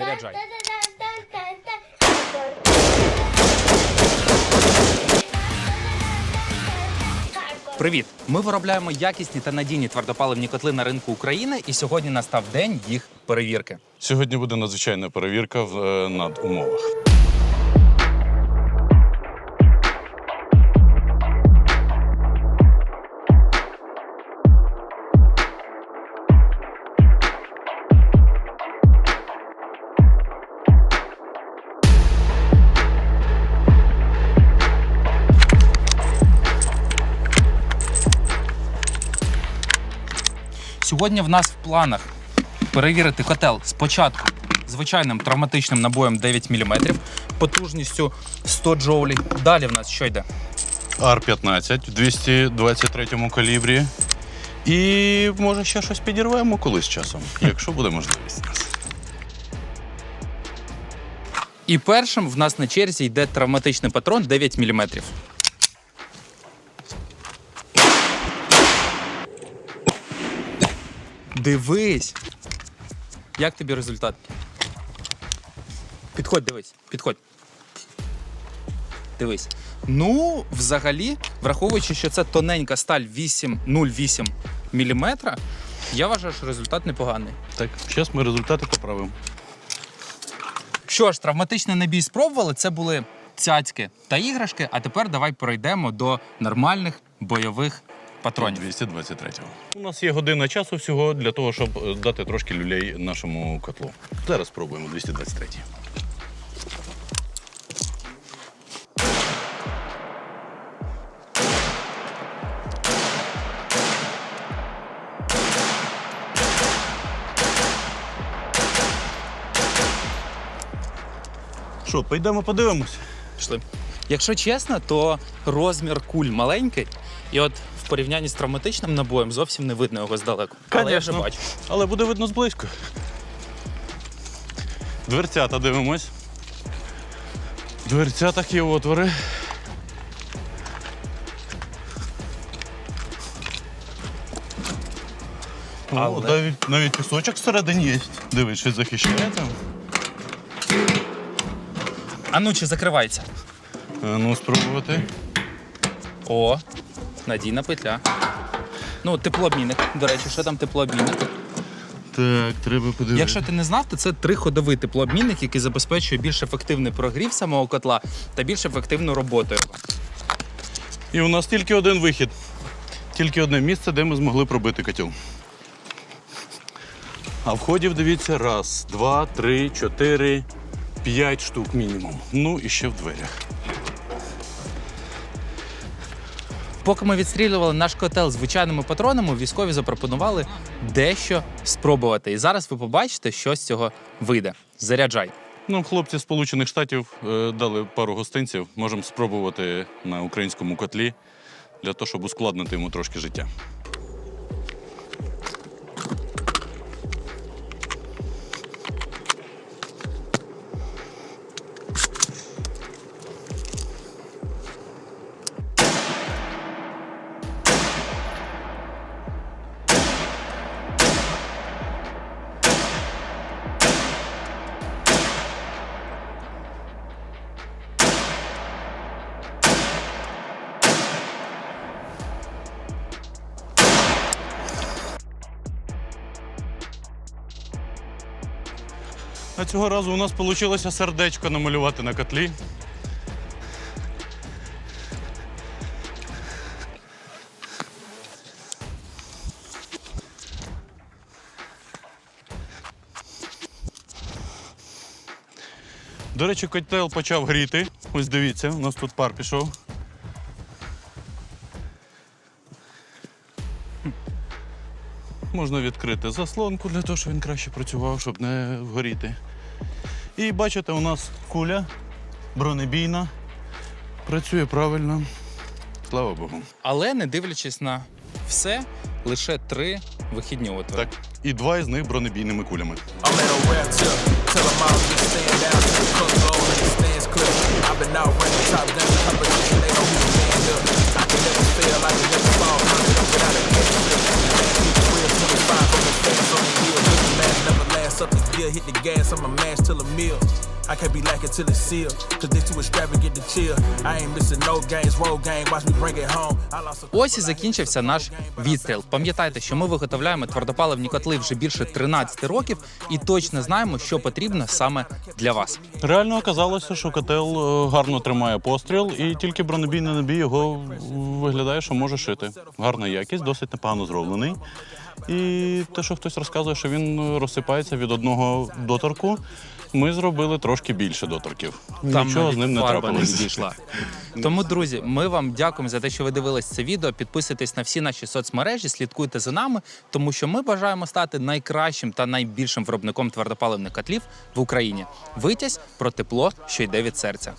Заряджай. Привіт! Ми виробляємо якісні та надійні твердопаливні котли на ринку України, і сьогодні настав день їх перевірки. Сьогодні буде надзвичайна перевірка в е, надумовах. Сьогодні в нас в планах перевірити котел спочатку звичайним травматичним набоєм 9 мм, потужністю 100 джоулей. Далі в нас що йде? Ар-15 в 223 калібрі. І може ще щось підірвемо колись часом, якщо буде можливість. І першим в нас на черзі йде травматичний патрон 9 мм. Дивись. Як тобі результат? Підходь, дивись, підходь. Дивись. Ну, взагалі, враховуючи, що це тоненька сталь 8, 0,8 мм, я вважаю, що результат непоганий. Так, зараз ми результати поправимо. Що ж, травматичний набій спробували. Це були цяцьки та іграшки. А тепер давай перейдемо до нормальних бойових патронів. 223-го. У нас є година часу всього для того, щоб е, дати трошки люлей нашому котлу. Зараз спробуємо 223. Що, поїдемо подивимось? Пішли. Якщо чесно, то розмір куль маленький, і от в порівнянні з травматичним набоєм зовсім не видно його здалеку. Але я вже Конечно. бачу. Але буде видно зблизько. Дверцята дивимось. В дверцятах є отвори. Але- О, навіть, навіть пісочок всередині є. Дивись, щось захищає там. А ну чи закривається? А ну, спробувати. О, надійна петля. Ну, теплообмінник. До речі, що там теплообмінник? Так, треба подивитися. Якщо ти не знав, то це триходовий теплообмінник, який забезпечує більш ефективний прогрів самого котла та більш ефективну роботу його. І у нас тільки один вихід. Тільки одне місце, де ми змогли пробити котел. А входів, дивіться, раз, два, три, чотири, п'ять штук мінімум. Ну і ще в дверях. Поки ми відстрілювали наш котел звичайними патронами, військові запропонували дещо спробувати. І зараз ви побачите, що з цього вийде. Заряджай. Ну, хлопці з Сполучених Штатів е, дали пару гостинців. Можемо спробувати на українському котлі для того, щоб ускладнити йому трошки життя. А цього разу у нас вийшло сердечко намалювати на котлі. До речі, котел почав гріти. Ось дивіться, у нас тут пар пішов. Можна відкрити заслонку для того, щоб він краще працював, щоб не вгоріти. І бачите, у нас куля бронебійна. Працює правильно. Слава Богу. Але не дивлячись на все, лише три вихідні отвори. Так, і два із них бронебійними кулями. A. I've been out running top down the competition. They who the man up. I can never fail. I can never fall. Hit the gas, I'ma mash till a meal. I can't be lacking till it's sealed, cause they too extravagant to chill. I ain't missing no games, roll game, watch me bring it home. I lost a Ось і закінчився наш відстріл. Пам'ятайте, що ми виготовляємо твердопаливні котли вже більше 13 років і точно знаємо, що потрібно саме для вас. Реально оказалося, що котел е, гарно тримає постріл, і тільки бронебійний набій його виглядає, що може шити. Гарна якість, досить непогано зроблений. І те, що хтось розказує, що він розсипається від одного доторку, ми зробили трошки більше доторків. Нічого з ним не фарба не трапилось. відійшла. Тому, друзі, ми вам дякуємо за те, що ви дивились це відео. Підписуйтесь на всі наші соцмережі, слідкуйте за нами, тому що ми бажаємо стати найкращим та найбільшим виробником твердопаливних котлів в Україні. Витязь про тепло, що йде від серця.